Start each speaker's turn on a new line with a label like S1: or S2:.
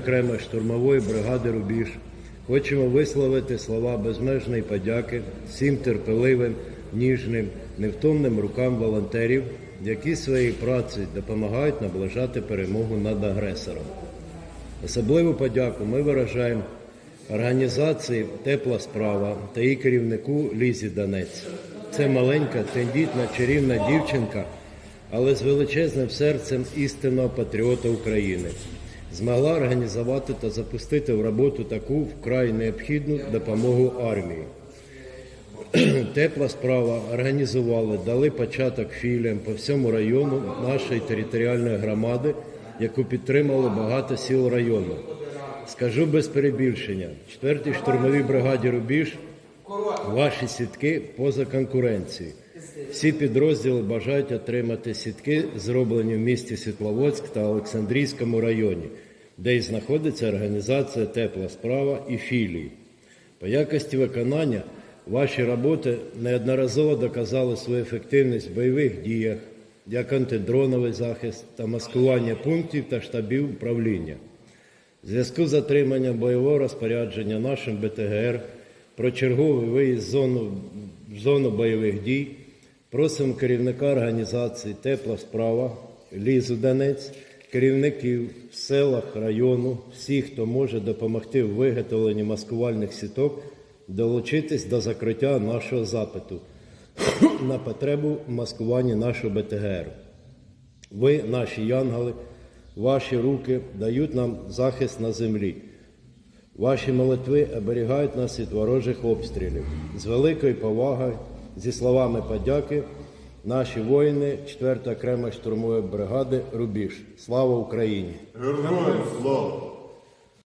S1: окремої штурмової бригади Рубіж хочемо висловити слова безмежної подяки всім терпеливим, ніжним, невтомним рукам волонтерів, які своєю працею допомагають наближати перемогу над агресором. Особливу подяку ми виражаємо організації Тепла справа та її керівнику Лізі Донець. Це маленька, тендітна, чарівна дівчинка, але з величезним серцем істинного патріота України. Змогла організувати та запустити в роботу таку вкрай необхідну допомогу армії. Тепла справа організували, дали початок філіям по всьому району нашої територіальної громади, яку підтримало багато сіл району. Скажу без перебільшення, 4-й штурмовій бригаді Рубіж ваші сітки поза конкуренцією. Всі підрозділи бажають отримати сітки, зроблені в місті Світловодськ та Олександрійському районі, де і знаходиться організація Тепла справа і філії. По якості виконання ваші роботи неодноразово доказали свою ефективність в бойових діях, як антидроновий захист та маскування пунктів та штабів управління. В зв'язку з отриманням бойового розпорядження нашим БТГР про черговий виїзд в зону, в зону бойових дій просимо керівника організації Тепла справа Лізу Донець, керівників в селах району, всіх, хто може допомогти в виготовленні маскувальних сіток, долучитись до закриття нашого запиту на потребу в маскуванні нашого БТГР. Ви, наші янголи, ваші руки дають нам захист на землі. Ваші молитви оберігають нас від ворожих обстрілів. З великою повагою, зі словами подяки, наші воїни 4 окремої штурмової бригади Рубіж. Слава Україні!
S2: Героям слава!